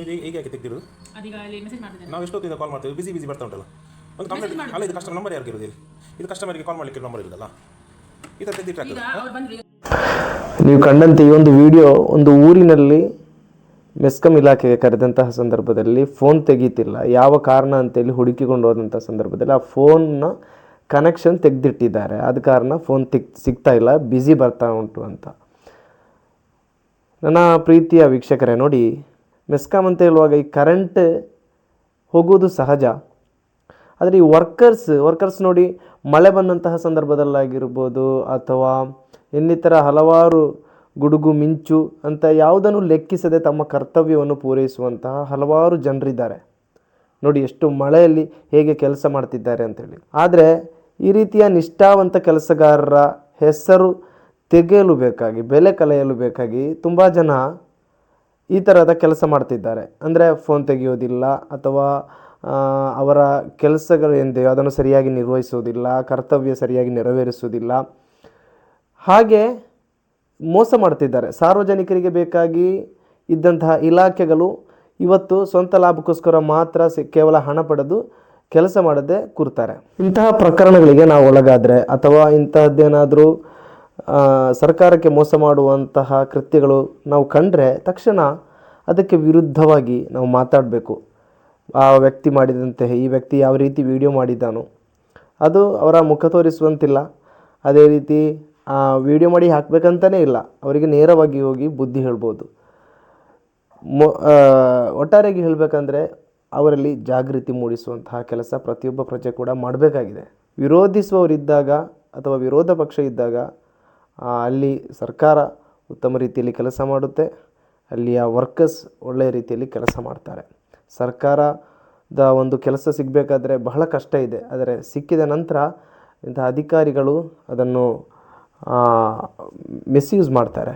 ಇದು ಈಗ ಯಾಕೆ ತೆಗ್ದಿರೋದು? ಅದೀಗ ಅಲ್ಲಿ ಮೆಸೇಜ್ ಮಾಡ್ತಿದ್ದೇನೆ. ನಾವು ಎಷ್ಟೊತ್ತಿಂದ ಕಾಲ್ ಮಾಡ್ತೀವಿ? ಬಿಸಿ ಬಿಸಿ ಬರ್ತಾ ಉಂಟಲ್ಲ. ಒಂದು ಕಂಪ್ಲೇಂಟ್ ಅಲ್ಲ ಇದು ಕಸ್ಟಮರ್ ನಂಬರ್ ಯಾರಿಗೆ ಇರೋದು ಇಲ್ಲಿ ಇದು ಕಸ್ಟಮರ್ಗೆ ಕಾಲ್ ಮಾಡಲಿಕ್ಕೆ ನಂಬರ್ ಇರೋದಲ್ಲ ಈ ಥರ ತೆಗ್ದಿಟ್ಟು ಅವ್ರು ಬಂದ್ರು ನೀವು ಕಂಡಂತೆ ಈ ಒಂದು ವಿಡಿಯೋ ಒಂದು ಊರಿನಲ್ಲಿ ಮೆಸ್ಕಮ್ ಇಲಾಖೆಗೆ ಕರೆದಂತಹ ಸಂದರ್ಭದಲ್ಲಿ ಫೋನ್ ತೆಗೀತಿಲ್ಲ. ಯಾವ ಕಾರಣ ಅಂತೇಳಿ ಹುಡುಕಿಕೊಂಡು ಹೋದಂಥ ಸಂದರ್ಭದಲ್ಲಿ ಆ ಫೋನ್ನ ಕನೆಕ್ಷನ್ ತೆಗೆದಿಟ್ಟಿದ್ದಾರೆ. ಆದ ಕಾರಣ ಫೋನ್ ತೆಗ್ ಸಿಗ್ತಾ ಇಲ್ಲ ಬ್ಯುಸಿ ಬರ್ತಾ ಉಂಟು ಅಂತ. ನನ್ನ ಪ್ರೀತಿಯ ವೀಕ್ಷಕರೇ ನೋಡಿ ಮೆಸ್ಕಾಂ ಅಂತ ಹೇಳುವಾಗ ಈ ಕರೆಂಟ್ ಹೋಗುವುದು ಸಹಜ. ಆದರೆ ಈ ವರ್ಕರ್ಸ್ ವರ್ಕರ್ಸ್ ನೋಡಿ ಮಳೆ ಬಂದಂತಹ ಸಂದರ್ಭದಲ್ಲಾಗಿರ್ಬೋದು ಅಥವಾ ಇನ್ನಿತರ ಹಲವಾರು ಗುಡುಗು, ಮಿಂಚು ಅಂತ ಯಾವುದನ್ನು ಲೆಕ್ಕಿಸದೆ ತಮ್ಮ ಕರ್ತವ್ಯವನ್ನು ಪೂರೈಸುವಂತಹ ಹಲವಾರು ಜನರಿದ್ದಾರೆ. ನೋಡಿ ಎಷ್ಟು ಮಳೆಯಲ್ಲಿ ಹೇಗೆ ಕೆಲಸ ಮಾಡ್ತಿದ್ದಾರೆ ಅಂತೇಳಿ ಆದರೆ ಈ ರೀತಿಯ ನಿಷ್ಠಾವಂತ ಕೆಲಸಗಾರರ ಹೆಸರು ತೆಗೆಯಲು ಬೇಕಾಗಿ, ಬೆಲೆ ಕಲೆಯಲು ಬೇಕಾಗಿ ತುಂಬ ಜನ ಈ ಥರದ ಕೆಲಸ ಮಾಡ್ತಿದ್ದಾರೆ. ಅಂದರೆ ಫೋನ್ ತೆಗೆಯೋದಿಲ್ಲ ಅಥವಾ ಅವರ ಕೆಲಸಗಳು ಏನಿದೆ ಅದನ್ನು ಸರಿಯಾಗಿ ನಿರ್ವಹಿಸುವುದಿಲ್ಲ, ಕರ್ತವ್ಯ ಸರಿಯಾಗಿ ನೆರವೇರಿಸುವುದಿಲ್ಲ. ಹಾಗೆ ಮೋಸ ಮಾಡ್ತಿದ್ದಾರೆ. ಸಾರ್ವಜನಿಕರಿಗೆ ಬೇಕಾಗಿ ಇದ್ದಂತಹ ಇಲಾಖೆಗಳು ಇವತ್ತು ಸ್ವಂತ ಲಾಭಕ್ಕೋಸ್ಕರ ಮಾತ್ರ ಕೇವಲ ಹಣ ಪಡೆದು ಕೆಲಸ ಮಾಡದೆ ಕೂರ್ತಾರೆ. ಇಂತಹ ಪ್ರಕರಣಗಳಿಗೆ ನಾವು ಒಳಗಾದರೆ ಅಥವಾ ಇಂತಹದ್ದೇನಾದರೂ ಸರ್ಕಾರಕ್ಕೆ ಮೋಸ ಮಾಡುವಂತಹ ಕೃತ್ಯಗಳು ನಾವು ಕಂಡರೆ ತಕ್ಷಣ ಅದಕ್ಕೆ ವಿರುದ್ಧವಾಗಿ ನಾವು ಮಾತಾಡಬೇಕು. ಆ ವ್ಯಕ್ತಿ ಮಾಡಿದಂತೆ, ಈ ವ್ಯಕ್ತಿ ಯಾವ ರೀತಿ ವಿಡಿಯೋ ಮಾಡಿದ್ದಾನೋ, ಅದು ಅವರ ಮುಖ ತೋರಿಸುವಂತಿಲ್ಲ. ಅದೇ ರೀತಿ, ಆ, ವಿಡಿಯೋ ಮಾಡಿ ಹಾಕಬೇಕಂತಲೇ ಇಲ್ಲ. ಅವರಿಗೆ ನೇರವಾಗಿ ಹೋಗಿ ಬುದ್ಧಿ ಹೇಳ್ಬೋದು. ಮೊ ಒಟ್ಟಾರೆಯಾಗಿ ಹೇಳಬೇಕಂದ್ರೆ ಅವರಲ್ಲಿ ಜಾಗೃತಿ ಮೂಡಿಸುವಂತಹ ಕೆಲಸ ಪ್ರತಿಯೊಬ್ಬ ಪ್ರಜೆ ಕೂಡ ಮಾಡಬೇಕಾಗಿದೆ. ವಿರೋಧಿಸುವವರಿದ್ದಾಗ ಅಥವಾ ವಿರೋಧ ಪಕ್ಷ ಇದ್ದಾಗ ಅಲ್ಲಿ ಸರ್ಕಾರ ಉತ್ತಮ ರೀತಿಯಲ್ಲಿ ಕೆಲಸ ಮಾಡುತ್ತೆ, ಅಲ್ಲಿಯ ವರ್ಕರ್ಸ್ ಒಳ್ಳೆಯ ರೀತಿಯಲ್ಲಿ ಕೆಲಸ ಮಾಡ್ತಾರೆ. ಸರ್ಕಾರದ ಒಂದು ಕೆಲಸ ಸಿಗಬೇಕಾದ್ರೆ ಬಹಳ ಕಷ್ಟ ಇದೆ, ಆದರೆ ಸಿಕ್ಕಿದ ನಂತರ ಇಂಥ ಅಧಿಕಾರಿಗಳು ಅದನ್ನು ಮಿಸ್ಯೂಸ್ ಮಾಡ್ತಾರೆ.